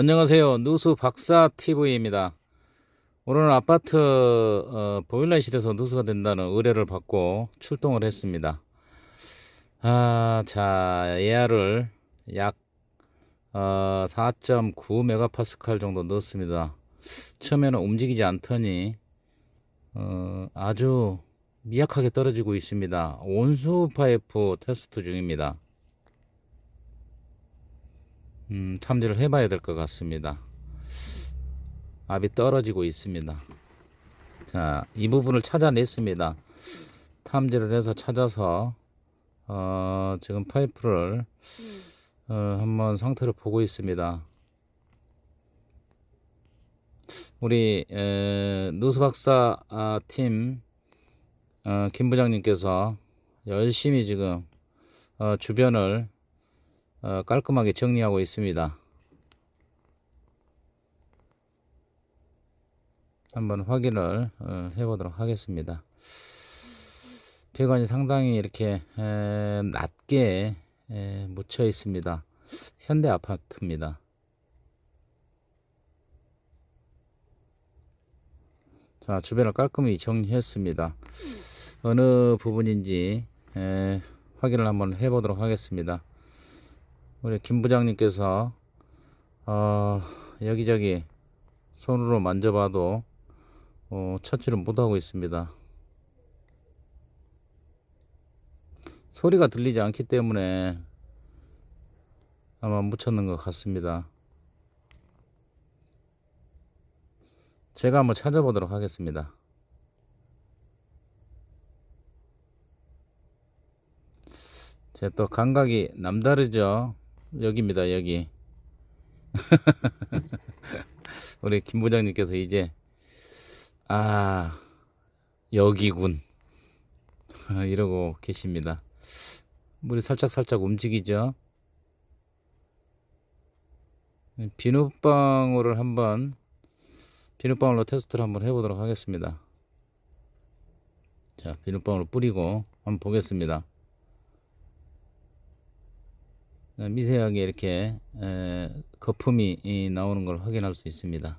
안녕하세요. 누수 박사 TV입니다. 오늘은 아파트 어, 보일러실에서 누수가 된다는 의뢰를 받고 출동을 했습니다. 아, 자, AR을 약 어, 4.9 메가파스칼 정도 넣었습니다. 처음에는 움직이지 않더니 어, 아주 미약하게 떨어지고 있습니다. 온수 파이프 테스트 중입니다. 음, 탐지를 해봐야 될 것 같습니다. 압이 떨어지고 있습니다. 자, 이 부분을 찾아냈습니다. 탐지를 해서 찾아서 어, 지금 파이프를 어, 한번 상태를 보고 있습니다. 우리 에, 누수 박사 아, 팀 어, 김 부장님께서 열심히 지금 어, 주변을 어, 깔끔하게 정리하고 있습니다. 한번 확인을 어, 해보도록 하겠습니다. 배관이 상당히 이렇게 에, 낮게 에, 묻혀 있습니다. 현대 아파트입니다. 자, 주변을 깔끔히 정리했습니다. 어느 부분인지 에, 확인을 한번 해보도록 하겠습니다. 우리 김 부장님께서 어, 여기저기 손으로 만져봐도 어, 찾지를 못하고 있습니다. 소리가 들리지 않기 때문에 아마 묻혔는 것 같습니다. 제가 한번 찾아보도록 하겠습니다. 제 또 감각이 남다르죠. 여기입니다, 여기. 우리 김 부장님께서 이제 아 여기군 이러고 계십니다. 물이 살짝 살짝 움직이죠. 비눗방울을 한번 비눗방울로 테스트를 한번 해보도록 하겠습니다. 자, 비눗방울 뿌리고 한번 보겠습니다. 미세하게 이렇게 에, 거품이 이, 나오는 걸 확인할 수 있습니다.